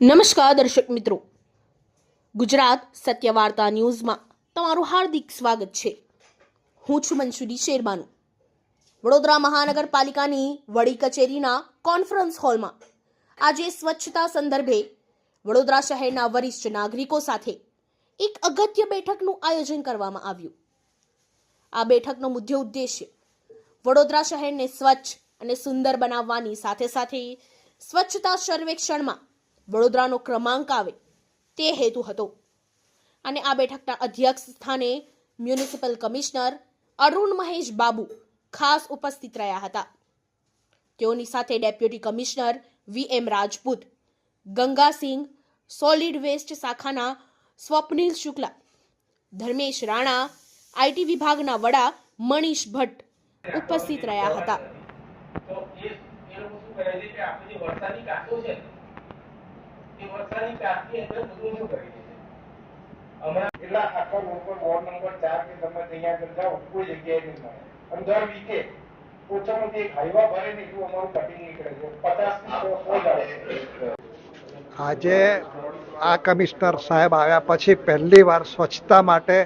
નમસ્કાર દર્શક મિત્રો. ગુજરાત સત્ય વાર્તા ન્યૂઝમાં તમારું હાર્દિક સ્વાગત છે. હું છું મંસુરી શેરબાનુ. વડોદરા મહાનગરપાલિકાની વડી કચેરીના કોન્ફરન્સ હોલમાં આજે સ્વચ્છતા સંદર્ભે વડોદરા શહેરના વરિષ્ઠ નાગરિકો સાથે એક અગત્ય બેઠકનું આયોજન કરવામાં આવ્યું. આ બેઠકનો મુખ્ય ઉદ્દેશ્ય વડોદરા શહેરને સ્વચ્છ અને સુંદર બનાવવાની સાથે સાથે સ્વચ્છતા સર્વેક્ષણમાં વડોદરાનો ક્રમાંક આવે તે હેતુ હતો. અને આ બેઠકના અધ્યક્ષ સ્થાને મ્યુનિસિપલ કમિશનર અરુણ મહેશ બાબુ ખાસ ઉપસ્થિત રહ્યા હતા. તેઓની સાથે deputy commissioner V M Rajput, Gangasingh, solid waste શાખાના સ્વપ્નિલ શુક્લા, ધર્મેશ રાણા આઈટી વિભાગના વડા મનીષ ભટ્ટ ઉપસ્થિત રહ્યા હતા. એ એ લોકો શું કરે છે કે આપણી જે વરસાદી કાંઠો છે. એ વરસાદી કાંઠની અંદર બધું શું કરી હમણાં કેટલા આખા રોડ વોર્ડ નંબર ચાર કે તમે અહીંયા આગળ જાઓ, કોઈ જગ્યાએ નહીં મળે. અને દર વીકે, ઓછામાં ઓછી એક હાઈવા ભરે ને એટલું અમારું કટિંગ નીકળે છે. પચાસ સો સો જ છે. આજે આ કમિશનર સાહેબ આવ્યા પછી પહેલી વાર સ્વચ્છતા માટે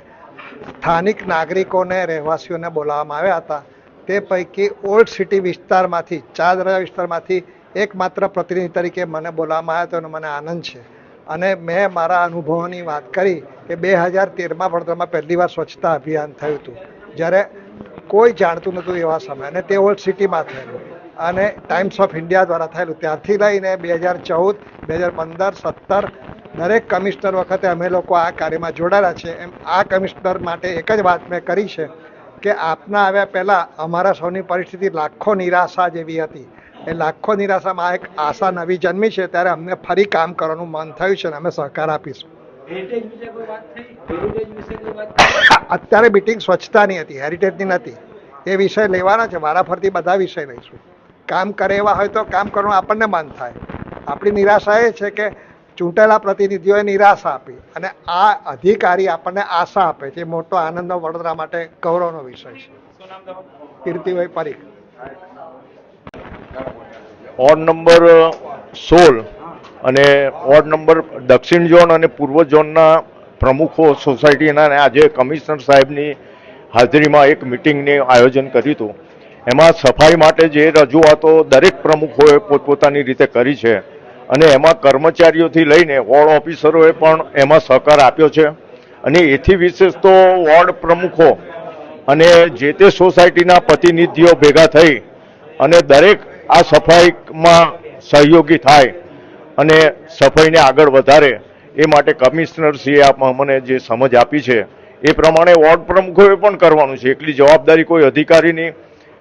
સ્થાનિક નાગરિકોને, રહેવાસીઓને બોલાવવામાં આવ્યા હતા. તે પૈકી ઓલ્ડ સિટી વિસ્તારમાંથી, ચાદરા વિસ્તારમાંથી એકમાત્ર પ્રતિનિધિ તરીકે મને બોલાવવામાં આવ્યો હતો અને મને આનંદ છે. અને મેં મારા અનુભવોની વાત કરી કે બે હજાર તેરમાં વડોદરામાં પહેલી વાર સ્વચ્છતા અભિયાન થયું હતું. જ્યારે કોઈ જાણતું નહોતું એવા સમય. અને તે ઓલ્ડ સિટીમાં થયેલું. અને ટાઈમ્સ ઓફ ઇન્ડિયા દ્વારા થયેલું. ત્યારથી લઈને બે હજાર ચૌદ, બે હજાર પંદર, સત્તર, દરેક કમિશનર વખતે અમે લોકો આ કાર્યમાં જોડાયેલા છે. એમ આ કમિશનર માટે એક જ વાત મેં કરી છે કે આપના આવ્યા પહેલાં અમારા સૌની પરિસ્થિતિ લાખો નિરાશા જેવી હતી. એ લાખો નિરાશામાં એક આશા નવી જન્મી છે ત્યારે અમને ફરી કામ કરવાનું મન થયું છે અને અમે સહકાર આપીશું. અત્યારે મિટિંગ સ્વચ્છતાની હતી હેરિટેજની નથી. એ વિષય લેવાના છે વારાફરતી બધા વિષય લઈશું. કામ કરે એવા હોય તો કામ કરવાનું આપણને મન થાય. આપણી નિરાશા એ છે કે ચૂંટેલા પ્રતિનિધિઓએ નિરાશા આપી અને આ અધિકારી આપણને આશા આપે છે. મોટો આનંદનો વડોદરા માટે ગૌરવનો વિષય છે. કીર્તિભાઈ પરીખ. વોર્ડ નંબર સોળ અને વોર્ડ નંબર દક્ષિણ ઝોન અને પૂર્વ ઝોનના પ્રમુખો સોસાયટીના આજે કમિશનર સાહેબની હાજરીમાં એક મિટિંગનું આયોજન કર્યું હતું. એમાં સફાઈ માટે જે રજૂઆતો દરેક પ્રમુખોએ પોતપોતાની રીતે કરી છે અને એમાં કર્મચારીઓથી લઈને વોર્ડ ઓફિસરોએ પણ એમાં સહકાર આપ્યો છે. અને એથી વિશેષ તો વોર્ડ પ્રમુખો અને જે તે સોસાયટીના પ્રતિનિધિઓ ભેગા થઈ અને દરેક આ સફાઈમાં સહયોગી થાય અને સફાઈને આગળ વધારે, એ માટે કમિશનરશ્રીએ આપ મને જે સમજ આપી છે, એ પ્રમાણે વોર્ડ પ્રમુખોએ પણ કરવાનું છે. એટલી જવાબદારી કોઈ અધિકારીની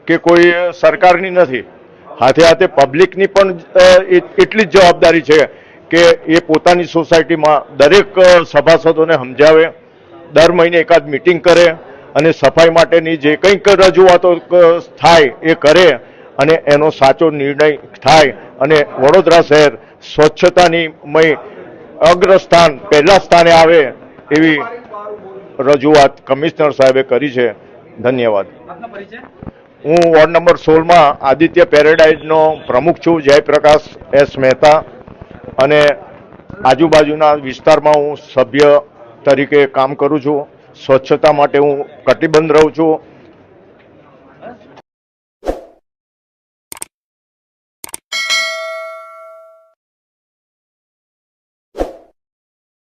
કે કોઈ સરકારની નથી. હાથે હાથે પબ્લિકની પણ એટલી જ જવાબદારી છે કે એ પોતાની સોસાયટીમાં દરેક સભાસદોને સમજાવે, દર મહિને એકાદ મિટિંગ કરે અને સફાઈ માટેની જે કંઈક રજૂઆતો થાય એ કરે અને એનો સાચો નિર્ણય થાય અને વડોદરા શહેર સ્વચ્છતાની મય અગ્રસ્થાન પહેલા સ્થાને આવે એવી રજૂઆત કમિશનર સાહેબે કરી છે. ધન્યવાદ. હું વોર્ડ નંબર સોળમાં આદિત્ય પેરેડાઇઝનો પ્રમુખ છું જયપ્રકાશ એસ મહેતા. અને આજુબાજુના વિસ્તારમાં હું સભ્ય તરીકે કામ કરું છું. સ્વચ્છતા માટે હું કટિબદ્ધ રહું છું.